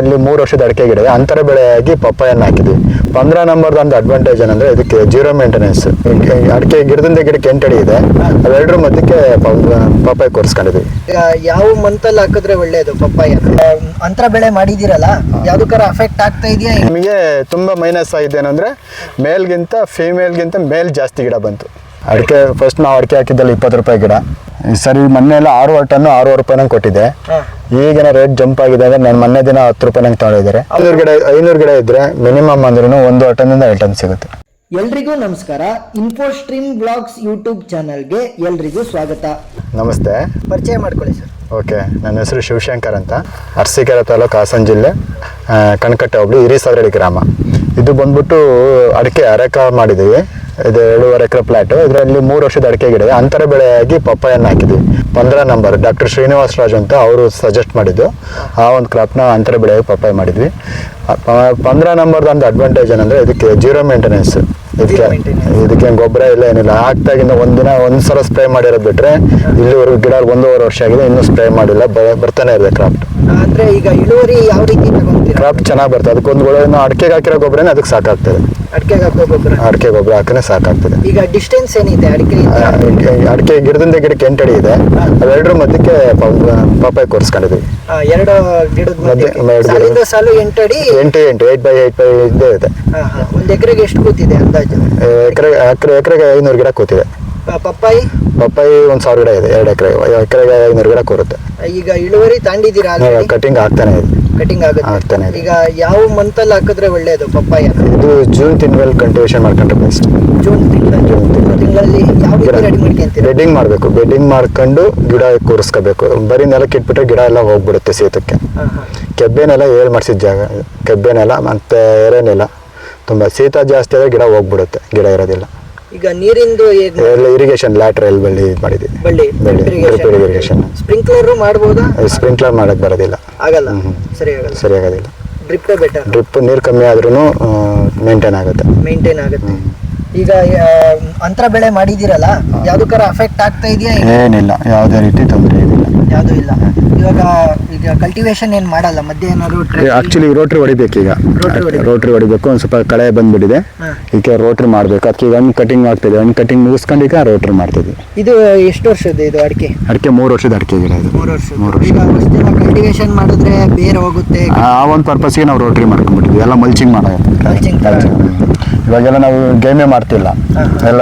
ಅಲ್ಲಿ ಮೂರು ವರ್ಷದ ಅಡಿಕೆ ಗಿಡ. ಅಂತರ ಬೆಳೆಯಾಗಿ ಪಪ್ಪಾಯನ್ನು ಹಾಕಿದ್ವಿ. ಪಂದ್ರ ನಂಬರ್ದು ಒಂದು ಅಡ್ವಾಂಟೇಜ್ ಏನಂದ್ರೆ ಇದಕ್ಕೆ ಜೀರೋ ಮೇಂಟೆನೆನ್ಸ್ ಅಡಿಕೆ ಗಿಡದಿಂದ ಗಿಡಕ್ಕೆ ಎಂಟಡಿ ಇದೆ. ಅವೆರಡರ ಮಧ್ಯಕ್ಕೆ ಪಪ್ಪಾಯ ಕೂರಿಸ್ಕೊಂಡಿದ್ವಿ. ಯಾವ ಅಲ್ಲಿ ಹಾಕಿದ್ರೆ ಒಳ್ಳೇದು ಪಪ್ಪಾಯ? ಅಂತರ ಬೆಳೆ ಮಾಡಿದಿರಲ್ಲ ಯಾವ್ದಕ್ಕಾರ ಅಫೆಕ್ಟ್ ಆಗ್ತಾ ಇದೆಯಾ ನಿಮಗೆ ತುಂಬಾ ಮೈನಸ್ ಆಗಿದೆ ಏನಂದ್ರೆ ಮೇಲ್ಗಿಂತ ಫೀಮೇಲ್ಗಿಂತ ಮೇಲ್ ಜಾಸ್ತಿ ಗಿಡ ಬಂತು. ಅಡಿಕೆ ಫಸ್ಟ್ ನಾವು ಅಡಿಕೆ ಹಾಕಿದ್ದಲ್ಲಿ ಇಪ್ಪತ್ತು ರೂಪಾಯಿ ಗಿಡ. ಈ ಸರಿ ಮೊನ್ನೆ ಎಲ್ಲ ಆರೂವರೆ ಟನ್ನು ಆರೂವರೆ ರೂಪಾಯಿ ನಂಗೆ ಕೊಟ್ಟಿದ್ದೆ. ಈಗಿನ ರೇಟ್ ಜಂಪ್ ಆಗಿದೆ ಅಂದ್ರೆ ನಾನು ಮೊನ್ನೆ ದಿನ ಹತ್ತು ರೂಪಾಯಿ ನಂಗೆ ತಗೊಂಡಿದ್ದಾರೆ ಐನೂರು ಗಿಡ ಐನೂರು ಗಿಡ ಇದ್ರೆ ಮಿನಿಮಮ್ ಅಂದ್ರೂ ಒಂದು ಟನ್ನಿಂದ ಎರಡು ಟನ್ ಸಿಗುತ್ತೆ. ಎಲ್ರಿಗೂ ನಮಸ್ಕಾರ. ಇನ್ಫೋ ಸ್ಟ್ರೀಮ್ ಬ್ಲಾಗ್ಸ್ ಯೂಟ್ಯೂಬ್ ಚಾನಲ್ಗೆ ಎಲ್ರಿಗೂ ಸ್ವಾಗತ. ನಮಸ್ತೆ. ಪರಿಚಯ ಮಾಡ್ಕೊಳ್ಳಿ ಸರ್. ಓಕೆ ನನ್ನ ಹೆಸರು ಶಿವಶಂಕರ್ ಅಂತ. ಅರಸೀಕೆರೆ ತಾಲೂಕು ಹಾಸನ ಜಿಲ್ಲೆ ಕಣಕಟ್ಟೆ ಹೋಬಳಿ ಹಿರಿಸಾಗರಡಿ ಗ್ರಾಮ. ಇದು ಬಂದ್ಬಿಟ್ಟು ಅಡಿಕೆ ಅರೆಕ ಮಾಡಿದ್ದೀವಿ. ಇದು ಏಳುವರೆ ಎಕರೆ ಪ್ಲಾಟ್ ಇದರಲ್ಲಿ ಮೂರು ವರ್ಷದ ಅಡಿಕೆ ಗಿಡ. ಅಂತರ ಬೆಳೆಯಾಗಿ ಪಪ್ಪಾಯನ್ನು ಹಾಕಿದ್ವಿ. ಪಂದ್ರ ನಂಬರ್ ಡಾಕ್ಟರ್ ಶ್ರೀನಿವಾಸ್ ರಾಜ್ ಅಂತ ಅವರು ಸಜೆಸ್ಟ್ ಮಾಡಿದ್ದು. ಆ ಒಂದು ಕ್ರಾಪ್ನ ಅಂತರ ಬೆಳೆಯಾಗಿ ಪಪ್ಪಾಯ ಮಾಡಿದ್ವಿ. ಪಂದ್ರ ನಂಬರ್ದು ಒಂದು ಅಡ್ವಾಂಟೇಜ್ ಏನಂದ್ರೆ ಇದಕ್ಕೆ ಜೀರೋ ಮೇಂಟೆನೆನ್ಸ್ ಇದಕ್ಕೆ. ಇದಕ್ಕೆ ಗೊಬ್ಬರ ಇಲ್ಲ ಏನಿಲ್ಲ. ಹಾಕ್ದಾಗಿಂದ ಒಂದಿನ ಒಂದ್ಸಲ ಸ್ಪ್ರೇ ಮಾಡಿರೋದು ಬಿಟ್ರೆ ಇಲ್ಲಿವರೆಗೂ ಗಿಡ ಒಂದೂವರೆ ವರ್ಷ ಆಗಿದೆ ಇನ್ನೂ ಸ್ಪ್ರೇ ಮಾಡಿಲ್ಲ. ಬರ್ತಾನೆ ಇದೆ ಕ್ರಾಪ್ ಅಂದ್ರೆ ಈಗ ಇಳುವರಿ ಯಾವ ರೀತಿ ಕ್ರಾಫ್ಟ್ ಚೆನ್ನಾಗಿ ಬರ್ತದೆ. ಅದಕ್ಕೊಂದು ಅಡಿಕೆಗೆ ಹಾಕಿರೋ ಗೊಬ್ಬರನೇ ಅದಕ್ಕೆ ಸಾಕಾಗ್ತದೆ. ಅಡಿಕೆಗೆ ಹಾಕೋ ಗೊಬ್ಬರ? ಅಡಿಕೆ ಗೊಬ್ಬರ ಹಾಕಿದ್ರೆ ಸಾಕಾಗ್ತದೆ. ಈಗ ಡಿಸ್ಟೆನ್ಸ್ ಏನಿದೆ ಅಡಿಕೆ ಅಡಿಕೆ ಗಿಡದಿಂದ ಗಿಡಕ್ಕೆ ಎಂಟಡಿ ಇದೆ. ಅವೆರಡರ ಮಧ್ಯಕ್ಕೆ ಪಪ್ಪಾಯ ಕೊರ್ಸ್ಕೊಂಡಿದ್ವಿ. ಎರಡು ಗಿಡದ ಮಧ್ಯೆ ಸಾಲು ಎಂಟಡಿ ಎಂಟು ಎಂಟು ಏಟ್ ಬೈ ಏಟ್ ಬೈ ಇದ್ದೇ ಇದೆ. ಒಂದು ಎಕರೆಗೆ ಎಷ್ಟು ಕೂತಿದೆ ಅಂದಾಜು? ಎಕರೆ ಎಕರೆ ಎಕರೆಗೆ ಐನೂರು ಗಿಡ ಕೂತಿದೆ. ಪಪ್ಪಾಯಿ? ಪಪ್ಪಾಯಿ ಒಂದು ಸಾವಿರ ಗಿಡ ಇದೆ ಎರಡು ಎಕರೆ ಎಕರೆಗೆ ಐನೂರು ಗಿಡ ಕೊರುತ್ತೆ ಈಗ ಇಳುವರಿ ತಾಂಡಿದ್ದೀರಾ ಕಟಿಂಗ್ ಆಗ್ತಾನೆ ಇದೆ. ಕಟಿಂಗ್ ಆಗ್ತಾನೆ ಆಗುತ್ತೆ ಇದೆ. ಈಗ ಯಾವ ಮಂತಲ್ಲಿ ಹಾಕಿದ್ರೆ ಒಳ್ಳೆಯದು ಪಪ್ಪಾಯ? ಇದು ಜೂನ್ ತಿಂಗಳಲ್ಲಿ ಕಂಟಿನ್ಯೂಷನ್ ಮಾಡ್ಕೊಂಡ್ರೆ ಬೆಸ್ಟ್ ಜೂನ್ ತಿಂಗಳ ಜೂನ್ ತಿಂಗಳಲ್ಲಿ. ಯಾವ ರೀತಿ ರೆಡಿ ಮಾಡ್ಕೊಂತೀರಾ? ಬೆಡ್ಡಿಂಗ್ ಮಾಡಬೇಕು. ಬೆಡ್ಡಿಂಗ್ ಮಾಡ್ಕೊಂಡು ಗಿಡ ಕೂರಿಸ್ಕೋಬೇಕು. ಬರೀ ನೆಲಕ್ಕೆ ಇಟ್ಬಿಟ್ರೆ ಗಿಡ ಎಲ್ಲ ಹೋಗ್ಬಿಡುತ್ತೆ ಸೀತಕ್ಕೆ. ಹಾ, ನೆಲ ಕೆಬ್ಬೆನೆಲ್ಲ ಏಳು ಮಾಡಿಸಿದ ಜಾಗ. ಕೆಬ್ಬೆನೆಲ್ಲ ಮತ್ತು ಎರೆನೆಲ್ಲ. ತುಂಬ ಶೀತ ಜಾಸ್ತಿ ಆದರೆ ಗಿಡ ಹೋಗ್ಬಿಡುತ್ತೆ. ಗಿಡ ಇರೋದಿಲ್ಲ. ಈಗ ನೀರಿಂದು ಇರಿಗೇಷನ್ ಲ್ಯಾಟ್ರಲ್ ಬಳ್ಳಿ ಮಾಡಿದೆ ಬಳ್ಳಿ ಇರಿಗೇಷನ್. ಸ್ಪ್ರಿಂಕ್ಲರ್ ಮಾಡಬಹುದಾ ಸ್ಪ್ರಿಂಕ್ಲರ್ ಮಾಡಕ್ ಬರೋದಿಲ್ಲ. ಆಗಲ್ಲ. ಸರಿ ಆಗಲ್ಲ. ಸರಿಯಾಗೋದಿಲ್ಲ ಡ್ರಿಪ್ಪೇ ಬೆಟರ್ ಡ್ರಿಪ್ ನೀರು ಕಮ್ಮಿ ಆದ್ರೂ ಮೇಂಟೈನ್ ಆಗುತ್ತೆ. ಮೇಂಟೈನ್ ಆಗುತ್ತೆ. ಈಗ ಅಂತರ ಬೆಳೆ ಮಾಡಿದಿರಲ್ಲ ಯಾವ್ದಕ್ಕಾರ ಅಫೆಕ್ಟ್ ಆಗ್ತಾ ಇದೆಯಾ ಏನಿಲ್ಲ. ಯಾವುದೇ ರೀತಿ ತೊಂದರೆ ಏನಿಲ್ಲ ಯಾವ್ದು ಇಲ್ಲ. ಇವಾಗ ಈಗ ಕಲ್ಟಿವೇಶನ್ ಏನು ಮಾಡಲ್ಲ ಮಧ್ಯೆ ಏನಾದ್ರು ಆಕ್ಚುಲಿ ರೋಟ್ರಿ ಹೊಡಿಬೇಕು ಈಗ. ರೋಟ್ರಿ ಹೊಡಿಬೇಕು. ಒಂದು ಸ್ವಲ್ಪ ಕಳೆ ಬಂದ್ಬಿಟ್ಟಿದೆ. ಈಗ ರೋಟ್ರಿ ಮಾಡಬೇಕು. ಅದಕ್ಕೆ ಈಗ ಹಣ್ಣು ಕಟಿಂಗ್ ಆಗ್ತಿದೆ. ಹಣ್ಣು ಕಟಿಂಗ್ ಮುಗಿಸ್ಕೊಂಡು ಈಗ ರೋಟ್ರಿ ಮಾಡ್ತಿದ್ವಿ. ಇದು ಎಷ್ಟು ವರ್ಷದ ಇದು ಅಡಿಕೆ? ಅಡಿಕೆ ಮೂರು ವರ್ಷದ ಅಡಿಕೆ ಗಿಡ ಇದು. ಮೂರು ವರ್ಷ ಮೂರು ವರ್ಷ ಈಗ ಕಲ್ಟಿವೇಶನ್ ಮಾಡಿದ್ರೆ ಬೇರೆ ಹೋಗುತ್ತೆ? ಆ ಒಂದು ಪರ್ಪಸ್ಗೆ ನಾವು ರೋಟ್ರಿ ಮಾಡ್ಕೊಂಡ್ಬಿಟ್ಟಿದ್ವಿ. ಎಲ್ಲ ಮಲ್ಚಿಂಗ್ ಮಾಡೋದು ಮಲ್ಚಿಂಗ್. ಇವಾಗೆಲ್ಲ ನಾವು ಗೇಮೇ ಮಾಡ್ತಿಲ್ಲ. ಎಲ್ಲ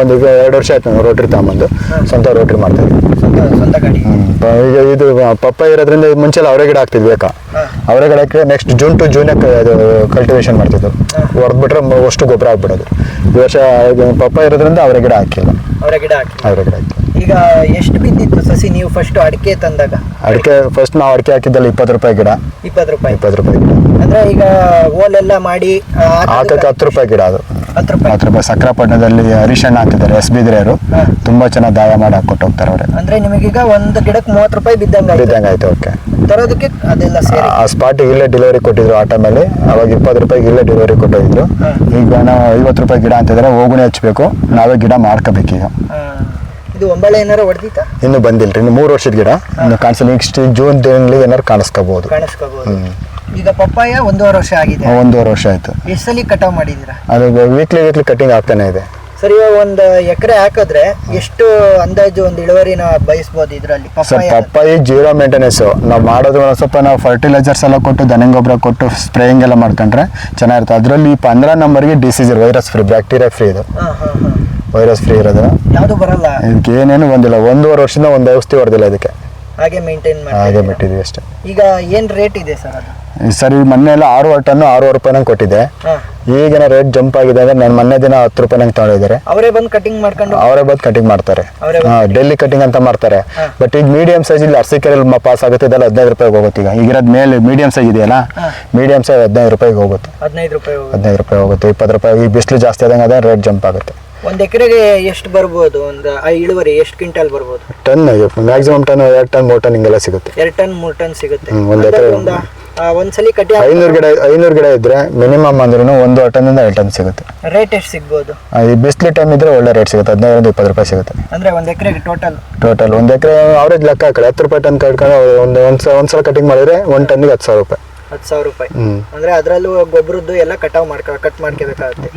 ಒಂದು ಈಗ ಎರಡು ವರ್ಷ ಆಯ್ತು ನಾವು ರೋಟ್ರಿ ತಗೊಂಬಂದು. ಸ್ವಂತ ರೋಟ್ರಿ ಮಾಡ್ತಾ ಇದ್ವಿ ಈಗ ಇದು ಪಪ್ಪ ಇರೋದ್ರಿಂದ ಮುಂಚೆಲ್ಲ ಅವರೇ ಗಿಡ ಹಾಕ್ತಿದ್ವಿ ಬೇಕಾ. ಅವರೇ ಗಿಡಕ್ಕೆ ನೆಕ್ಸ್ಟ್ ಜೂನ್ ಟು ಜೂನ್ ಅದು ಕಲ್ಟಿವೇಶನ್ ಮಾಡ್ತಿದ್ವು ಹೊಡೆದ್ಬಿಟ್ರೆ ಅಷ್ಟು ಗೊಬ್ಬರ ಆಗ್ಬಿಡೋದು. ಈ ವರ್ಷ ಇದು ಪಪ್ಪ ಇರೋದ್ರಿಂದ ಅವರೇ ಗಿಡ ಹಾಕಿಲ್ಲ. ಅವರ ಗಿಡ ಹಾಕಿ. ಅವರ ಗಿಡ ಹಾಕಿ. ಈಗ ಎಷ್ಟು ಬಿದ್ದಿತ್ತು ಸಸಿ ನೀವು ಫಸ್ಟ್ ಅಡಿಕೆ ತಂದಾಗ? ಅಡಿಕೆ ಫಸ್ಟ್ ನಾವು ಅಡಿಕೆ ಹಾಕಿದ್ದಲ್ಲಿ ಇಪ್ಪತ್ತು ರೂಪಾಯಿ ಗಿಡ. ಇಪ್ಪತ್ತು ರೂಪಾಯಿ. ಇಪ್ಪತ್ತು ರೂಪಾಯಿ ಗಿಡ. ಅಂದ್ರೆ ಈಗ ಓಲೆಲ್ಲ ಮಾಡಿ ಹಾಕಕ್ಕೆ ಹತ್ತು ರೂಪಾಯಿ ಗಿಡ ಅದು. ಹತ್ತು ರೂಪಾಯಿ ಹತ್ತು ರೂಪಾಯಿ ಸಕ್ರಪಟ್ಟಣದಲ್ಲಿ ಹರಿಶಣ್ಣ ಹಾಕಿದ್ದಾರೆ ಎಸ್ ಬಿದ್ರೆಯವರು. ತುಂಬಾ ಚೆನ್ನಾಗಿ ದಾಯ ಮಾಡಿ ಹಾಕೊಟ್ಟು ಹೋಗ್ತಾರೆ ಅವ್ರೆ. ಅಂದ್ರೆ ನಿಮಗೀಗ ಒಂದು ಗಿಡಕ್ಕೆ ಮೂವತ್ತು ರೂಪಾಯಿ ಬಿದ್ದಂಗ ಬಿದ್ದಂಗೆ ಆಯ್ತು ಓಕೆ. ತರೋದಕ್ಕೆ ಅದೆಲ್ಲ ಸೇರಿ. ಆ ಸ್ಪಾಟಿಗೆ ಇಲ್ಲೇ ಡೆಲಿವರಿ ಕೊಟ್ಟಿದ್ರು ಆ ಟೈಮಲ್ಲಿ ಅವಾಗ ಇಪ್ಪತ್ತು ರೂಪಾಯಿಗೆ ಇಲ್ಲೇ ಡೆಲಿವರಿ ಕೊಟ್ಟಿದ್ರು. ಈಗ ನಾವು ಐವತ್ತು ರೂಪಾಯಿ ಗಿಡ ಅಂತಿದ್ರೆ ಹೋಗುಣೆ ಹಚ್ಬೇಕು. ನಾವೇ ಗಿಡ ಮಾಡ್ಕೋಬೇಕೀಗ ಈಗ. ಇದು ಒಂಬಳೆ ಏನಾರು ಹೊಡೆದಿತ್ತ? ಇನ್ನು ಬಂದಿಲ್ರಿ ಇನ್ನು ಮೂರು ವರ್ಷದ ಗಿಡ. ಇನ್ನು ಕಾಣಿಸಲ್ಲ ನೆಕ್ಸ್ಟ್ ಜೂನ್ ತಿಂಗಳಿಗೆ ಏನಾರು ಕಾಣಿಸ್ಕೋಬಹುದು ಕಾಣಿಸ್ಕೋಬಹುದು ಈಗ ಪಪ್ಪಾಯ ಒಂದೂವರೆ ವರ್ಷ ಆಗಿದೆ. ಒಂದೂವರೆ ವರ್ಷ ಆಯ್ತು. ಎಷ್ಟು ಸಲ ಕಟಾವ್ ಮಾಡಿದೀರಾ ಅದು ವೀಕ್ಲಿ ವೀಕ್ಲಿ ಕಟಿಂಗ್ ಆಗ್ತಾನೆ ಇದೆ. ಸರಿ ಇವಾಗ ಒಂದು ಎಕರೆ ಹಾಕಿದ್ರೆ ಎಷ್ಟು ಅಂದಾಜು ಒಂದು ಇಳುವರಿನ ಬಯಸ್ಬೋದು ಇದರಲ್ಲಿ? Sir papaya? ಜೀರೋ ಮೇಂಟೆನೆನ್ಸ್ ನಾವು ಮಾಡೋದು ಸ್ವಲ್ಪ ನಾವು ಫರ್ಟಿಲೈಸರ್ಸ್ ಎಲ್ಲ ಕೊಟ್ಟು ದನ ಗೊಬ್ಬರ ಕೊಟ್ಟು ಸ್ಪ್ರೇಯಿಂಗ್ ಎಲ್ಲ ಮಾಡ್ಕೊಂಡ್ರೆ ಚೆನ್ನಾಗಿರುತ್ತೆ. ಅದರಲ್ಲಿ ಪಂದ್ರ ನಂಬರ್ಗೆ disease virus free bacteria free ಇದು. ವೈರಸ್ ಫ್ರೀ ಇರೋದು. ಯಾವುದು ಬರಲ್ಲ? ಇದಕ್ಕೆ ಏನೇನು ಬಂದಿಲ್ಲ. ಒಂದೂವರೆ ವರ್ಷದಿಂದ ಒಂದು ಔಷಧಿ ಹೊಡೆದಿಲ್ಲ ಇದಕ್ಕೆ. ಹಾಗೆ ಮೇಂಟೈನ್ ಹಾಗೆ ಮಾಡಿ ಬಿಟ್ಟಿದ್ವಿ ಅಷ್ಟೇ. ಈಗ ಏನ್ ರೇಟ್ ಇದೆ ಸರ್ ಅದು? ಸರಿ ಮೊನ್ನೆ ಎಲ್ಲ ಆರೂವರೆ ಟನ್ನು ಆರೂವರೆ ರೂಪಾಯಿ ನಂಗೆ ಕೊಟ್ಟಿದ್ದೆ ಹಾ. ಈಗಿನ ರೇಟ್ ಜಂಪ್ ಆಗಿದೆ ಅಂದ್ರೆ ನಾನು ಮೊನ್ನೆ ದಿನ ಹತ್ತು ರೂಪಾಯಿ ನಂಗೆ ತಗೊಂಡಿದ್ದಾರೆ ಅವರೇ ಬಂದು ಕಟಿಂಗ್ ಮಾಡ್ಕೊಂಡು? ಅವರೇ ಬಂದು ಕಟಿಂಗ್ ಮಾಡ್ತಾರೆ. ಅವರೇ ಡೆಲ್ಲಿ ಕಟಿಂಗ್ ಅಂತ ಮಾಡ್ತಾರೆ. ಬಟ್ ಈಗ ಮೀಡಿಯಂ ಸೈಜ್ ಇಲ್ಲಿ ಅರ್ಸಿಕೆರೆಯಲ್ಲಿ ಪಾಸ್ ಆಗುತ್ತೆ ಇದೆಲ್ಲ ಹದಿನೈದು ರೂಪಾಯಿಗೆ ಹೋಗುತ್ತೆ ಈಗ. ಈಗಿರೋದು ಮೇಲೆ ಮೀಡಿಯಂ ಸೈಜ್ ಇದೆಯಲ್ಲ. ಮೀಡಿಯಂ ಸೈಜ್ ಹದಿನೈದು ರೂಪಾಯಿಗೆ ಹೋಗುತ್ತೆ. ಹದಿನೈದು ರೂಪಾಯಿ ಹೋಗುತ್ತೆ. ಹದಿನೈದು ರೂಪಾಯಿ ಹೋಗುತ್ತೆ ಇಪ್ಪತ್ತು ರೂಪಾಯಿ ಈ ಬಿಸಿಲು ಜಾಸ್ತಿ ಆದಂಗೆ ಅದೇ ರೇಟ್ ಜಂಪ್ ಆಗುತ್ತೆ. ಒಂದ್ ಎಕರೆಗೆ ಎಷ್ಟು ಬರ್ಬೋದು? ಒಂದು ಆ ಇಳುವರಿ ಎಷ್ಟು ಕ್ವಿಂಟಲ್ ಬರ್ಬೋದು? ಟನ್ ಮ್ಯಾಕ್ಸಿಮಮ್ ಟನ್ ಎರಡು ಟನ್ ಮೂರು ಟನ್ ಹಿಂಗೆಲ್ಲ ಸಿಗುತ್ತೆ. ಎರಡು ಟನ್ ಮೂರು ಟನ್ ಸಿಗುತ್ತೆ. ಒಂದು ಅಂದ್ರೆ ಎಕರೆ ಒಂದು ಸಲ ಕಟ್ಟಿ ಕಟಿ ಐನೂರು ಗಿಡ ಐನೂರು ಗಿಡ ಇದ್ರೆ ಮಿನಿಮಮ್ ಅಂದ್ರೂ ಒಂದು ಟನ್ನಿಂದ ಎರಡು ಟನ್ ಸಿಗುತ್ತೆ. ರೇಟ್ ಎಷ್ಟು ಸಿಗ್ಬೋದು? ಆ, ಈ ಬಿಸಿಲು ಟೈಮ್ ಇದ್ರೆ ಒಳ್ಳೆ ರೇಟ್ ಸಿಗುತ್ತೆ ಹದಿನೈದರಿಂದ ಇಪ್ಪತ್ತು ರೂಪಾಯಿ ಸಿಗುತ್ತೆ. ಅಂದ್ರೆ ಒಂದ್ ಎಕರೆಗೆ ಟೋಟಲ್ ಟೋಟಲ್ ಒಂದು ಎಕರೆ ಅವರೇಜ್ ಲೆಕ್ಕ ಹಾಕಿ ಹತ್ತು ರೂಪಾಯಿ ಟನ್ ಕಟ್ಕೊಂಡು ಒಂದು ಒಂದು ಸಲ ಕಟಿಂಗ್ ಮಾಡಿದ್ರೆ ಒಂದು ಟನ್ನಿಗೆ ಹತ್ತು ಸಾವಿರ ರೂಪಾಯಿ. ಹತ್ತು ಸಾವಿರ ರೂಪಾಯಿ. ಅಂದ್ರೆ ಅದರಲ್ಲೂ ಗೊಬ್ಬರದ್ದು ಎಲ್ಲ ಕಟಾವ್ ಮಾಡ್ಕೊ ಕಟ್ ಮಾಡ್ಕೋಬೇಕಾಗುತ್ತೆ.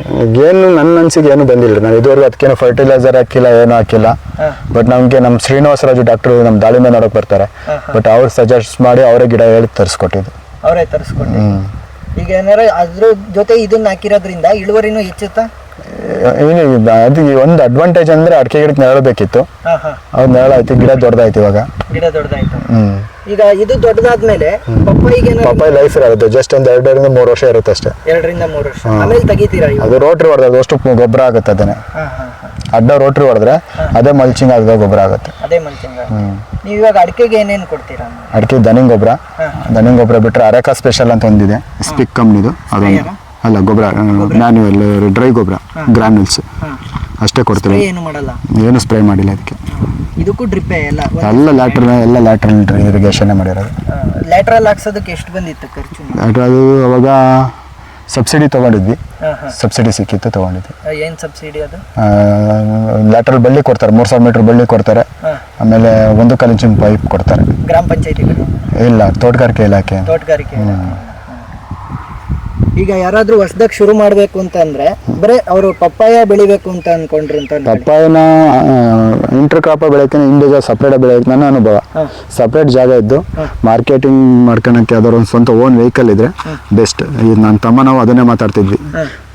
ಏನು ನನ್ನ ಅನ್ಸಿಗೆ ಏನು ಬಂದಿಲ್ಲ ನಾನು ಇದುವರೆಗೂ ಅದಕ್ಕೇನು ಫರ್ಟಿಲೈಸರ್ ಹಾಕಿಲ್ಲ ಏನು ಹಾಕಿಲ್ಲ. ಬಟ್ ನಮಗೆ ನಮ್ಮ ಶ್ರೀನಿವಾಸರಾಜು ಡಾಕ್ಟರ್ ನಮ್ಮ ದಾಳಿಂಬೆ ನೋಡಕ್ ಬರ್ತಾರೆ. ಬಟ್ ಅವ್ರು ಸಜೆಸ್ಟ್ ಮಾಡಿ ಅವರೇ ಗಿಡ ಹೇಳಿ ತರಿಸ್ಕೊಟ್ಟಿದ್ದು. ಅವರೇ ತರಿಸ್ಕೊಂಡು ಈಗ ಏನಾರ ಅದ್ರ ಜೊತೆ ಇದನ್ನ ಹಾಕಿರೋದ್ರಿಂದ ಇಳುವರಿನೂ ಹೆಚ್ಚುತ್ತಾ? ಏನು ಅದು ಒಂದು ಅಡ್ವಾಂಟೇಜ್ ಅಂದ್ರೆ ಅಡಿಕೆ ಗಿಡಕ್ಕೆ ನೆರಳು ಬೇಕಿತ್ತು. ಹಾ ಹಾ. ಅದು ನೆರಳು ಆಯ್ತು ಗಿಡ ದೊಡ್ಡದಾಯ್ತು ಇವಾಗ. ಗಿಡ ದೊಡ್ಡದಾಯ್ತು. ಈಗ ಇದು ದೊಡ್ಡದಾದ್ಮೇಲೆ ಪಪ್ಪಾಯಿಗೆ ಪಪ್ಪಾಯಿ ಲೈಫ್ ಇರುತ್ತೆ ಜಸ್ಟ್ ಒಂದು ಎರಡರಿಂದ ಮೂರು ವರ್ಷ ಇರುತ್ತೆ ಅಷ್ಟೇ. ಎರಡರಿಂದ ಮೂರು ವರ್ಷ. ಆಮೇಲೆ ತೆಗಿತೀರಾ ಅದು ರೋಟ್ರಿ ಹೊಡೆದ್ರೆ ಅಷ್ಟು ಗೊಬ್ಬರ ಆಗುತ್ತೆ ಅದನ್ನೇ. ಹಾ ಹಾ ಹಾ. ಅಡ್ಡ ರೋಟ್ರಿ ಹೊಡೆದ್ರೆ ಅದೇ ಮಲ್ಚಿಂಗ್ ಆಗದ ಗೊಬ್ಬರ ಆಗುತ್ತೆ. ಅದೇ ಮಲ್ಚಿಂಗ್ ಹ್ಞೂ ನೀವು ಇವಾಗ ಅಡಿಕೆಗೆ ಏನೇನು ಕೊಡ್ತೀರಾ? ಅಡಿಕೆ ದನಿಂಗ್ ಗೊಬ್ಬರ. ದನಿಂಗ್ ಗೊಬ್ಬರ ಬಿಟ್ಟರೆ ಅರೆಕಾ ಸ್ಪೆಷಲ್ ಅಂತ ಒಂದಿದೆ. ಸ್ಪಿಕ್ ಕಂಪ್ನಿದು ಅದೊಂದು. ಅಲ್ಲ ಗೊಬ್ಬರ ಮ್ಯಾನ್ಯುವಲ್ ಡ್ರೈ ಗೊಬ್ಬರ ಗ್ರಾನ್ಯೂಲ್ಸ್ ಅಷ್ಟೇ ಕೊಡ್ತೀವಿ. ಏನು ಮಾಡಲ್ಲ? ಏನು ಸ್ಪ್ರೇ ಮಾಡಿಲ್ಲ ಅದಕ್ಕೆ. ಇದಕ್ಕೂ ಡ್ರಿಪ್ಪೇ ಎಲ್ಲ? ಎಲ್ಲ ಲ್ಯಾಟ್ರಲ್ ಎಲ್ಲ ಲ್ಯಾಟ್ರಲ್ ಇರಿಗೇಷನ್ ಮಾಡಿರೋದು. ಲ್ಯಾಟ್ರಲ್ ಹಾಕ್ಸೋದಕ್ಕೆ ಎಷ್ಟು ಬಂದಿತ್ತು ಖರ್ಚು? ಲ್ಯಾಟ್ರಲ್ ಅವಾಗ ಸಬ್ಸಿಡಿ ತೊಗೊಂಡಿದ್ವಿ. ಸಬ್ಸಿಡಿ ಸಿಕ್ಕಿತ್ತು ತೊಗೊಂಡಿದ್ವಿ. ಏನು ಸಬ್ಸಿಡಿ ಅದು? ಲ್ಯಾಟ್ರಲ್ ಬಳ್ಳಿ ಕೊಡ್ತಾರೆ ಮೂರು ಸಾವಿರ ಮೀಟ್ರ್ ಬಳ್ಳಿ ಕೊಡ್ತಾರೆ. ಆಮೇಲೆ ಒಂದು ಕಲಿಂಚಿನ ಪೈಪ್ ಕೊಡ್ತಾರೆ. ಗ್ರಾಮ ಪಂಚಾಯತಿಗಳು? ಇಲ್ಲ ತೋಟಗಾರಿಕೆ ಇಲಾಖೆ. ತೋಟಗಾರಿಕೆ ಈಗ ಯಾರಾದ್ರೂ ಹೊಸದಾಗ ಶುರು ಮಾಡ್ಬೇಕು ಅಂತ ಅಂದ್ರೆ ಬರೇ ಅವರು ಪಪ್ಪಾಯ ಬೆಳಿಬೇಕು ಅಂತ ಅನ್ಕೊಂಡ್ರಿ ಅಂತ ಅನ್ಕೊಳ್ಳಿ. ಪಪ್ಪಾಯನ ಇಂಟರ್ ಕ್ರಾಪ್ ಬೆಳೆಯೋಕೆ ಇಂಡಿವಿಜುವಲ್ ಸಪ್ರೇಟ್ ಬೆಳೆಯೋಕೆ ನನ್ನ ಅನುಭವ. ಸಪ್ರೇಟ್ ಜಾಗ ಇದ್ದು ಮಾರ್ಕೆಟಿಂಗ್ ಮಾಡ್ಕೊಳಕ್ಕೆ ಯಾವ್ದಾದ್ರು ಒಂದು ಸ್ವಂತ ಓನ್ ವೆಹಿಕಲ್ ಇದ್ರೆ ಬೆಸ್ಟ್ ಈಗ ನನ್ನ ತಮ್ಮ ನಾವು ಅದನ್ನೇ ಮಾತಾಡ್ತಿದ್ವಿ.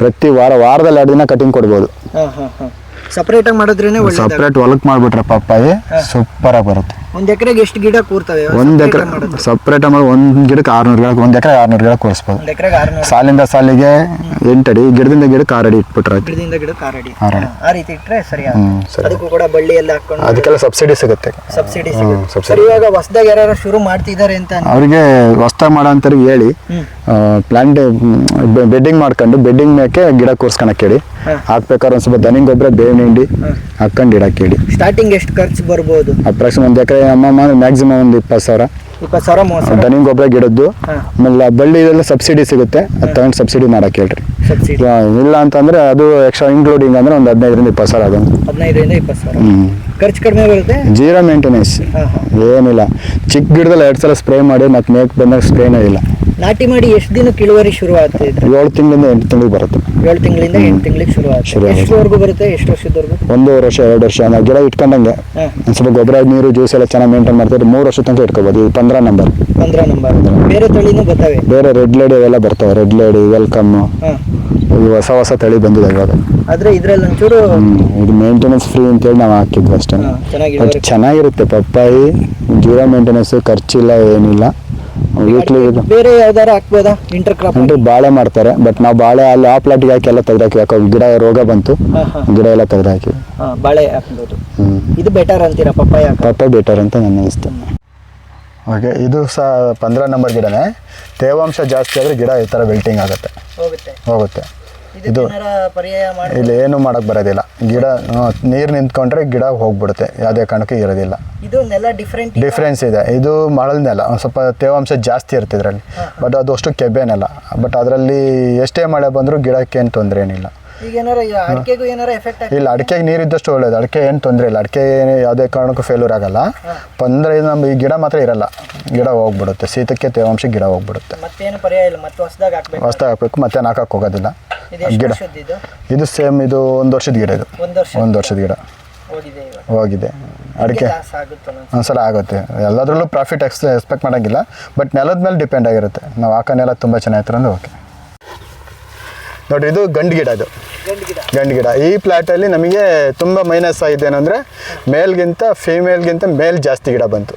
ಪ್ರತಿ ವಾರ ವಾರದಲ್ಲಿ ಎರಡು ದಿನ ಕಟಿಂಗ್ ಕೊಡ್ಬೋದು. ಸಪ್ರೇಟ್ ಆಗಿ ಮಾಡಿದ್ರೇನೆ ಒಳ್ಳೇದು ಸಪ್ರೇಟ್ ಹೊಲಕ್ ಮಾಡ್ಬಿಟ್ರೆ ಪಪ್ಪಾಯಿ ಸೂಪರ್ ಆಗಿ ಬರುತ್ತೆ. ಒಂದ್ ಎಕರೆಗೆ ಎಷ್ಟು ಗಿಡ ಕೂರ್ತವೆ? ಒಂದು ಎಕರೆ ಸಪ್ರೇಟ್ ಮಾಡಿ ಒಂದ್ ಗಿಡಕ್ಕೆ ಆರ್ನೂರು ಗಿಡ ಒಂದ್ ಎಕರೆ ಆರ್ನೂರು ಗಿಡ ಕೂರಿಸ್ಬೋದು. ಒಂದ್ ಎಕರೆಗೆ ಆರ್ನೂರು ಸಾಲಿಂದ ಸಾಲಿಗೆ ಎಂಟಡಿ ಗಿಡದಿಂದ ಗಿಡಕ್ಕೆ ಆರಡಿ ಇಟ್ಬಿಟ್ರೆ ಆಯ್ತು. ಗಿಡದಿಂದ ಗಿಡ ಕಾರಡಿ ಆರಡಿ. ಆ ರೀತಿ ಇಟ್ರೆ ಸರಿ ಹ್ಮ್ ಸರಿ. ಅದಕ್ಕೂ ಕೂಡ ಬಳ್ಳಿ ಎಲ್ಲ ಹಾಕೊಂಡು ಅದಕ್ಕೆಲ್ಲ ಸಬ್ಸಿಡಿ ಸಿಗುತ್ತೆ. ಸಬ್ಸಿಡಿ ಹ್ಮ್, ಸಿಗುತ್ತೆ. subsidy. ಸರಿ ಇವಾಗ ಹೊಸ್ದಾಗ್ ಯಾರು ಶುರು ಮಾಡ್ತಿದ್ದಾರೆ ಅಂತ ಅನ್- ಅವರಿಗೆ ಹೊಸ್ದಾಗಿ ಮಾಡೋ ಅಂಥವ್ರಿಗೆ ಹೇಳಿ ಹ್ಮ್. ಪ್ಲಾಂಟ್ ಬೆಡ್ಡಿಂಗ್ ಮಾಡ್ಕೊಂಡು ಬೆಡ್ಡಿಂಗ್ ಮೇಕೆ ಗಿಡ ಕೂರ್ಸ್ಕೊಳಕ್ಕೆ ಹೇಳಿ. ಹಾ. ಹಾಕ್ಬೇಕಾದ್ರೆ ಒಂದು ಸ್ವಲ್ಪ ದನಿಂಗ್ ಗೊಬ್ಬರ ಬೇವಿನ ಹಿಂಡಿ ಹಾಕೊಂಡು ಇಡಕ್ಕೆ ಹೇಳಿ ಸ್ಟಾರ್ಟಿಂಗ್ ಎಷ್ಟು ಖರ್ಚು ಬರ್ಬೋದು? ಅಪ್ರಾಕ್ಸಿಮೇಟ್ ಒಂದು ಎಕರೆ ಅಮ್ಮಮ್ಮ ಮ್ಯಾಕ್ಸಿಮಮ್ ಒಂದು ಇಪ್ಪತ್ತು ಸಾವಿರ. ಇಪ್ಪತ್ತು ಸಾವಿರ ಮೂವತ್ತು ಸಾವಿರ. ದನಿ ಗೊಬ್ಬರ ಗಿಡದ್ದು. ಆಮೇಲೆ ಬಳ್ಳಿ ಇದೆಲ್ಲ ಸಬ್ಸಿಡಿ ಸಿಗುತ್ತೆ. ಅದು ತಗೊಂಡು ಸಬ್ಸಿಡಿ ಮಾಡಕ್ಕೆ ಹೇಳ್ರಿ. ಸಬ್ಸಿಡಿ ಇಲ್ಲ ಅಂತಂದ್ರೆ ಅದು ಎಕ್ಸ್ಟ್ರಾ ಇನ್ಕ್ಲೂಡಿಂಗ್ ಅಂದ್ರೆ ಒಂದು ಹದಿನೈದರಿಂದ ಇಪ್ಪತ್ತು ಸಾವಿರ ಆಗೋದು ಹದಿನೈದರಿಂದ ಇಪ್ಪತ್ತು ಸಾವಿರ. ಹ್ಞೂ ಖರ್ಚು ಕಡಿಮೆ ಬರುತ್ತೆ? ಜೀರೋ ಮೇಂಟೆನೆನ್ಸ್ ಏನಿಲ್ಲ. ಚಿಕ್ಕ ಗಿಡದಲ್ಲಿ ಎರಡು ಸಲ ಸ್ಪ್ರೇ ಮಾಡಿ ಮತ್ತೆ ಮೇಕ್ ಬಂದಾಗ ಸ್ಪ್ರೇನೇ ಇಲ್ಲ ನಾಟಿ ಮಾಡಿ ಎಷ್ಟು ದಿನಕ್ಕೆ ಇಳುವರಿ ಶುರು ಆಗ್ತದೆ ಏಳು ತಿಂಗಳಿಂದ ಎಂಟು ತಿಂಗಳಿಗೆ ಬರುತ್ತೆ. ಏಳು ತಿಂಗಳಿಂದ ಎಂಟು ತಿಂಗಳಿಗೆ ಶುರು ಆಗುತ್ತೆ ಶುರು ಆಗುತ್ತೆ. ಎಷ್ಟುವರೆಗೂ ಬರುತ್ತೆ? ಎಷ್ಟು ವರ್ಷದವರೆಗೂ? ಒಂದು ವರ್ಷ ಎರಡು ವರ್ಷ ನಾವು ಗಿಡ ಇಟ್ಕೊಂಡಂಗೆ. ಹಾ. ಒಂದು ಸ್ವಲ್ಪ ಗೊಬ್ಬರ ನೀರು ಜ್ಯೂಸ್ ಎಲ್ಲ ಚೆನ್ನಾಗಿ ಮೇಂಟೈನ್ ಮಾಡ್ತಾರೆ ಮೂರು ವರ್ಷ ತನಕ ಇಟ್ಕೋಬೋದು. ಇದು ಪಂದ್ರ ನಂಬರ್. ಪಂದ್ರ ನಂಬರ್. ಬೇರೆ ತಳಿನೂ ಬರ್ತವೆ? ಬೇರೆ ರೆಡ್ ಲೇಡಿ ಅವೆಲ್ಲ ಬರ್ತವೆ. Red lady welcome. ಹಾ. ಹೊಸ ಹೊಸ ತಳಿ ಬಂದಿದೆ ಇವಾಗ. ಆದ್ರೆ ಇದ್ರಲ್ಲಿ ಒಂಚೂರು ಹ್ಮ್, ಇದು ಮೇಂಟೆನೆನ್ಸ್ ಫ್ರೀ ಅಂತೇಳಿ ನಾವು ಹಾಕಿದ್ವಿ ಅಷ್ಟೇ. ಹಾ, ಚೆನ್ನಾಗಿ ಬಟ್ ಇಳುವರಿ ಚೆನ್ನಾಗಿರುತ್ತೆ. ಪಪ್ಪಾಯಿ ಜೀರೋ ಮೇಂಟೆನೆನ್ಸ್ ಖರ್ಚಿಲ್ಲ ಏನಿಲ್ಲ. ಬೇರೆ ಯಾವ್ದಾರ ಹಾಕ್ಬೋದಾ? ಇಂಟರ್ ಕ್ರಾಪ್ ಅಂದ್ರೆ ಬಾಳೆ ಮಾಡ್ತಾರೆ ಬಟ್ ನಾವು ಬಾಳೆ ಅಲ್ಲಿ ಆ ಪ್ಲಾಟಿಗೆ ಹಾಕಿ ಎಲ್ಲ ತೆಗ್ದಾಕಿ ಯಾಕೋ ಗಿಡ ರೋಗ ಬಂತು. ಗಿಡ ಎಲ್ಲ ತೆಗ್ದಾಕಿ ಹಾಕಿ ಬಾಳೆ ಹಾಕ್ಬೋದು. ಇದು ಬೆಟರ್ ಅಂತೀರಾ ಪಪ್ಪಾಯ ಪಪ್ಪಾಯ ಪಪ್ಪ ಬೆಟರ್ ಅಂತ ನನ್ನ ಅನಿಸ್ತು ಓಕೆ ಇದು ಸಹ ಪಂದ್ರ ನಂಬರ್ ಗಿಡನೇ. ತೇವಾಂಶ ಜಾಸ್ತಿ ಆದರೆ ಗಿಡ ಈ ಥರ ಬೆಲ್ಟಿಂಗ್ ಆಗುತ್ತೆ. ಹೋಗುತ್ತೆ. ಹೋಗುತ್ತೆ. ಮಾಡಿ ಇಲ್ಲಿ ಏನು ಮಾಡಕ್ ಬರೋದಿಲ್ಲ. ಗಿಡ ನೀರು ನಿಂತ್ಕೊಂಡ್ರೆ ಗಿಡ ಹೋಗ್ಬಿಡುತ್ತೆ. ಯಾವುದೇ ಕಾರಣಕ್ಕೆ ಇರೋದಿಲ್ಲ. ಇದು ನೆಲ ಡಿಫ್ರೆಂಟ್ ಡಿಫ್ರೆನ್ಸ್ ಇದೆ. ಇದು ಮಳಲ್ ನೆಲ. ಒಂದು ಸ್ವಲ್ಪ ತೇವಾಂಶ ಜಾಸ್ತಿ ಇರುತ್ತೆ ಇದರಲ್ಲಿ. ಬಟ್ ಅದು ಅಷ್ಟು ಕೆಬ್ಬೆ ನೆಲ. ಬಟ್ ಅದರಲ್ಲಿ ಎಷ್ಟೇ ಮಳೆ ಬಂದರೂ ಗಿಡಕ್ಕೆ ಏನು ತೊಂದರೆ ಏನಿಲ್ಲ ಈಗ ಏನಾರ ಈ ಅಡಿಕೆಗೂ ಏನಾರ ಎಫೆಕ್ಟ್ ಆಗಿ ಇಲ್ಲ ಅಡಿಕೆಗೆ ನೀರಿದ್ದಷ್ಟು ಒಳ್ಳೇದು. ಅಡಿಕೆ ಏನು ತೊಂದರೆ ಇಲ್ಲ. ಅಡಿಕೆ ಯಾವುದೇ ಕಾರಣಕ್ಕೂ ಫೇಲ್ಯೂರ್ ಆಗಲ್ಲ. ಇದು ನಮ್ಮ ಈ ಗಿಡ ಮಾತ್ರ ಇರಲ್ಲ. ಗಿಡ ಹೋಗ್ಬಿಡುತ್ತೆ. ಶೀತಕ್ಕೆ ತೇವಾಂಶ ಗಿಡ ಹೋಗ್ಬಿಡುತ್ತೆ. ಮತ್ತೇನು ಪರ್ಯಾಯ ಇಲ್ಲ. ಮತ್ತೆ ಹೊಸದಾಗಿ ಹಾಕ್ಬೇಕು. ಹೊಸ್ದಾಗಿ ಹಾಕ್ಬೇಕು. ಮತ್ತೆ ಹಾಕಕ್ಕೆ ಹೋಗೋದಿಲ್ಲ. ಗಿಡ. ಇದು? ಸೇಮ್ ಇದು ಒಂದು ವರ್ಷದ ಗಿಡ ಇದು. ಒಂದು ವರ್ಷದ ಗಿಡ. ಹೋಗಿದೆ ಅಡಿಕೆ. ಒಂದ್ಸಲ ಆಗುತ್ತೆ. ಎಲ್ಲದರಲ್ಲೂ ಪ್ರಾಫಿಟ್ ಎಕ್ಸ್ ಎಕ್ಸ್ಪೆಕ್ಟ್ ಮಾಡೋಂಗಿಲ್ಲ. ಬಟ್ ನೆಲದ ಮೇಲೆ ಡಿಪೆಂಡ್ ಆಗಿರುತ್ತೆ. ನಾವು ಹಾಕೋ ನೆಲ ತುಂಬ ಚೆನ್ನಾಗಿತ್ತು ಅಂದ್ರೆ ಓಕೆ ನೋಡಿರಿ ಇದು ಗಂಡು ಗಿಡ ಇದು. ಗಂಡು ಗಿಡ ಈ ಪ್ಲಾಟಲ್ಲಿ ನಮಗೆ ತುಂಬ ಮೈನಸ್ ಆಗಿದೆ ಏನಂದರೆ ಮೇಲ್ಗಿಂತ ಫೀಮೇಲ್ಗಿಂತ ಮೇಲ್ ಜಾಸ್ತಿ ಗಿಡ ಬಂತು.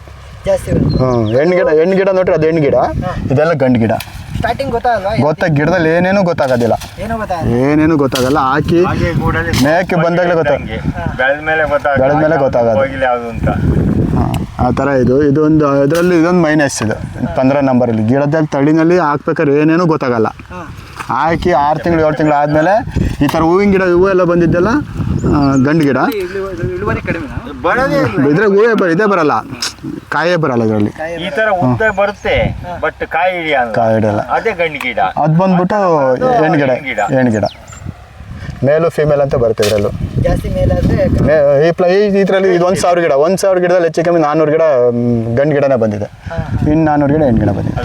ಹ್ಞೂ ಹೆಣ್ಣು ಗಿಡ ಹೆಣ್ಣು ಗಿಡ ನೋಡ್ರಿ ಅದು ಹೆಣ್ಣು ಗಿಡ ಇದೆಲ್ಲ ಗಂಡು ಗಿಡ ಗೊತ್ತಾಗ ಗಿಡದಲ್ಲಿ ಏನೇನು ಗೊತ್ತಾಗೋದಿಲ್ಲ. ಏನೋ ಗೊತ್ತಾಗಲ್ಲ. ಏನೇನು ಗೊತ್ತಾಗಲ್ಲ. ಹಾಕಿ ಮೇಕೆ ಬಂದಾಗಲೇ ಗೊತ್ತಾಗ ಬೆಳೆದ ಮೇಲೆ ಗೊತ್ತಾಗ ಬೆಳೆದ ಮೇಲೆ ಗೊತ್ತಾಗೋದು. ಆ ಥರ ಇದು. ಇದೊಂದು ಇದರಲ್ಲಿ ಇದೊಂದು ಮೈನಸ್ ಇದು. ಪಂದ್ರ ನಂಬರಲ್ಲಿ ಗಿಡದಲ್ಲಿ ತಳಿನಲ್ಲಿ ಹಾಕ್ಬೇಕಾದ್ರೆ ಏನೇನು ಗೊತ್ತಾಗಲ್ಲ. ಹಾಂ ಹಾಕಿ ಆರು ತಿಂಗಳು ಏಳು ತಿಂಗಳು ಆದಮೇಲೆ ಈ ಥರ ಹೂವಿನ ಗಿಡ ಹೂವು ಎಲ್ಲ ಬಂದಿದ್ದೆಲ್ಲ ಗಂಡು ಗಿಡ. ಇದ್ರೆ ಹೂವೇ ಬರ ಇದೇ ಬರಲ್ಲ. ಕಾಯೇ ಬರಲ್ಲ ಇದರಲ್ಲಿ. ಈ ತರ ಉದ್ದ ಬರುತ್ತೆ ಬಟ್ ಕಾಯಿ ಹಿಡಿಯಲ್ಲ. ಕಾಯಿ ಹಿಡಿಯಲ್ಲ. ಅದೇ ಗಂಡು ಗಿಡ. ಅದು ಬಂದ್ಬಿಟ್ಟು ಹೆಣ್ಣು ಗಿಡ. ಹೆಣ್ಣು ಗಿಡ. ಮೇಲು ಫಿಮೇಲ್ ಅಂತ ಬರುತ್ತೆ ಇದರಲ್ಲೂ. ಈ ಪ್ಲ ಈ ಇದರಲ್ಲಿ ಇದು ಒಂದು ಸಾವಿರ ಗಿಡ ಒಂದು ಸಾವಿರ ಗಿಡದಲ್ಲಿ ಹೆಚ್ಚು ಕಮ್ಮಿ ನಾನೂರು ಗಿಡ ಗಂಡು ಗಿಡನೇ ಬಂದಿದೆ. ಇನ್ನು ನಾನ್ನೂರು ಗಿಡ ಹೆಣ್ಣು ಗಿಡ ಬಂದಿದೆ.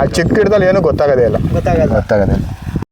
ಆ ಚಿಕ್ಕ ಗಿಡದಲ್ಲಿ ಏನೂ ಗೊತ್ತಾಗೋದೇ ಇಲ್ಲ. ಗೊತ್ತಾಗದೇ ಗೊತ್ತಾಗೋದೇ ಇಲ್ಲ.